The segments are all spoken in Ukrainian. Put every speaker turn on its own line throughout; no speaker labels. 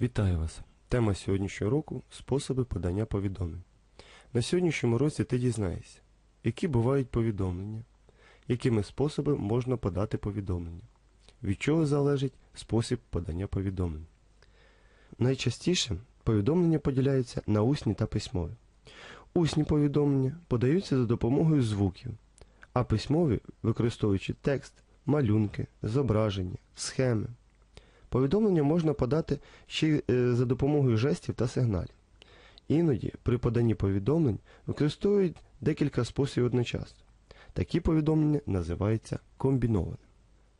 Вітаю вас! Тема сьогоднішнього року способи подання повідомлень. На сьогоднішньому році ти дізнаєшся, які бувають повідомлення, якими способами можна подати повідомлення, від чого залежить спосіб подання повідомлень. Найчастіше повідомлення поділяються на усні та письмові. Усні повідомлення подаються за допомогою звуків, а письмові використовуючи текст, малюнки, зображення, схеми. Повідомлення можна подати ще е, за допомогою жестів та сигналів. Іноді при поданні повідомлень використовують декілька способів одночасно. Такі повідомлення називаються комбінованими.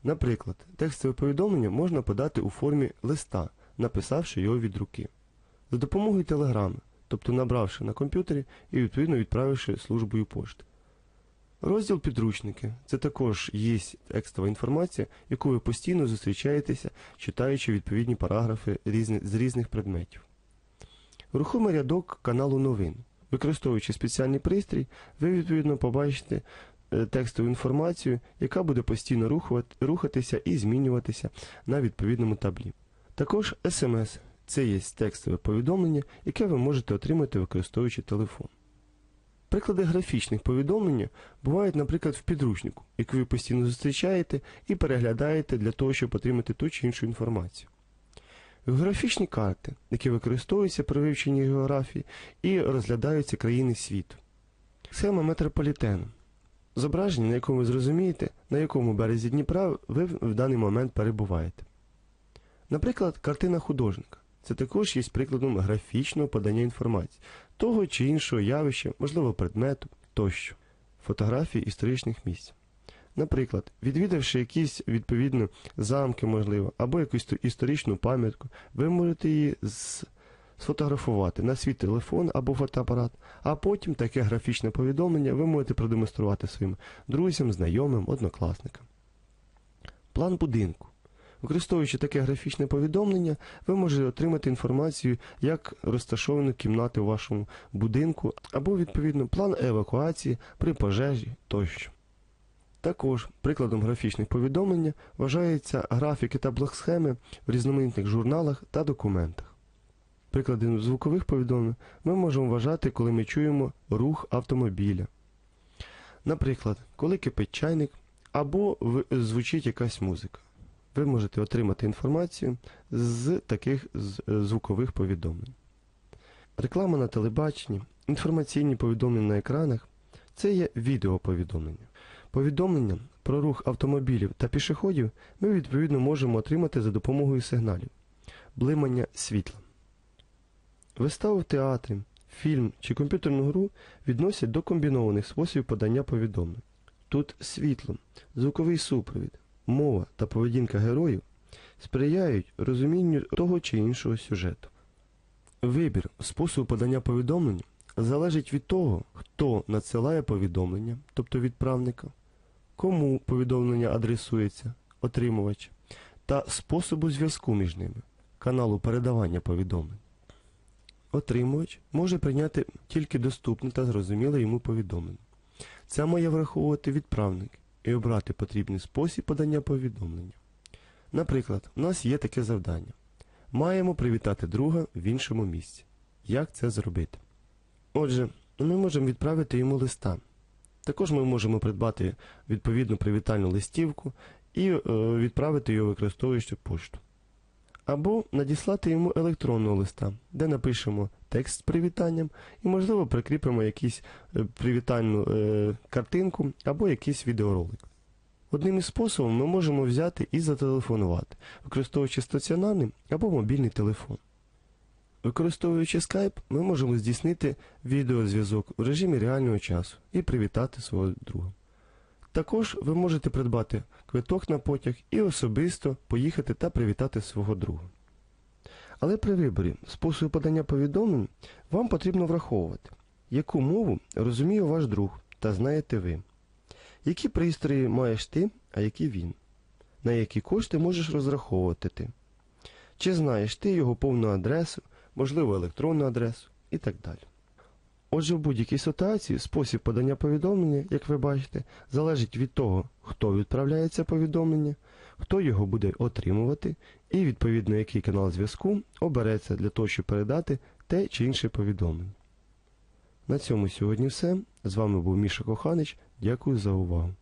Наприклад, текстове повідомлення можна подати у формі листа, написавши його від руки, за допомогою телеграми, тобто набравши на комп'ютері і відповідно відправивши службою пошти. Розділ підручники це також є текстова інформація, яку ви постійно зустрічаєтеся, читаючи відповідні параграфи з різних предметів. Рухомий рядок каналу новин. Використовуючи спеціальний пристрій, ви відповідно побачите е, текстову інформацію, яка буде постійно рухатися і змінюватися на відповідному таблі. Також смс це є текстове повідомлення, яке ви можете отримати використовуючи телефон. Приклади графічних повідомлень бувають, наприклад, в підручнику, який ви постійно зустрічаєте і переглядаєте для того, щоб отримати ту чи іншу інформацію. Географічні карти, які використовуються при вивченні географії і розглядаються країни світу. Схема метрополітену. Зображення, на якому ви зрозумієте, на якому березі Дніпра ви в даний момент перебуваєте. Наприклад, картина художника. Це також є прикладом графічного подання інформації, того чи іншого явища, можливо, предмету тощо, фотографії історичних місць. Наприклад, відвідавши якісь відповідно замки, можливо, або якусь історичну пам'ятку, ви можете її з- сфотографувати на свій телефон або фотоапарат, а потім таке графічне повідомлення ви можете продемонструвати своїм друзям, знайомим, однокласникам. План будинку. Використовуючи таке графічне повідомлення, ви можете отримати інформацію, як розташовані кімнати у вашому будинку, або, відповідно, план евакуації при пожежі тощо. Також прикладом графічних повідомлення вважаються графіки та блок-схеми в різноманітних журналах та документах. Прикладом звукових повідомлень ми можемо вважати, коли ми чуємо рух автомобіля. Наприклад, коли кипить чайник або звучить якась музика ви можете отримати інформацію з таких е, звукових повідомлень. Реклама на телебаченні, інформаційні повідомлення на екранах це є відеоповідомлення. Повідомлення про рух автомобілів та пішоходів ми відповідно можемо отримати за допомогою сигналів, блимання світла. Виставу в театрі, фільм чи комп'ютерну гру відносять до комбінованих способів подання повідомлень. Тут світло, звуковий супровід, мова та поведінка героїв сприяють розумінню того чи іншого сюжету. Вибір способу подання повідомлення залежить від того, хто надсилає повідомлення, тобто відправника, кому повідомлення адресується, отримувач, та способу зв'язку між ними, каналу передавання повідомлень. Отримувач може прийняти тільки доступне та зрозуміле йому повідомлення. Це має враховувати відправник і обрати потрібний спосіб подання повідомлення. Наприклад, у нас є таке завдання. Маємо привітати друга в іншому місці. Як це зробити? Отже, ми можемо відправити йому листа. Також ми можемо придбати відповідну привітальну листівку і е, відправити його використовуючи пошту. Або надіслати йому електронного листа, де напишемо текст з привітанням і, можливо, прикріпимо якусь е, привітальну е, картинку або якийсь відеоролик. Одним із способів ми можемо взяти і зателефонувати, використовуючи стаціонарний або мобільний телефон. Використовуючи Skype, ми можемо здійснити відеозв'язок у режимі реального часу і привітати свого друга. Також ви можете придбати квиток на потяг і особисто поїхати та привітати свого друга. Але при виборі способу подання повідомлень вам потрібно враховувати, яку мову розуміє ваш друг та знаєте ви, які пристрої маєш ти, а які він, на які кошти можеш розраховувати? Ти, чи знаєш ти його повну адресу, можливо електронну адресу і так далі. Отже, в будь-якій ситуації спосіб подання повідомлення, як ви бачите, залежить від того, хто відправляє це повідомлення, хто його буде отримувати і відповідно який канал зв'язку обереться для того, щоб передати те чи інше повідомлення. На цьому сьогодні все. З вами був Міша Коханич. Дякую за увагу.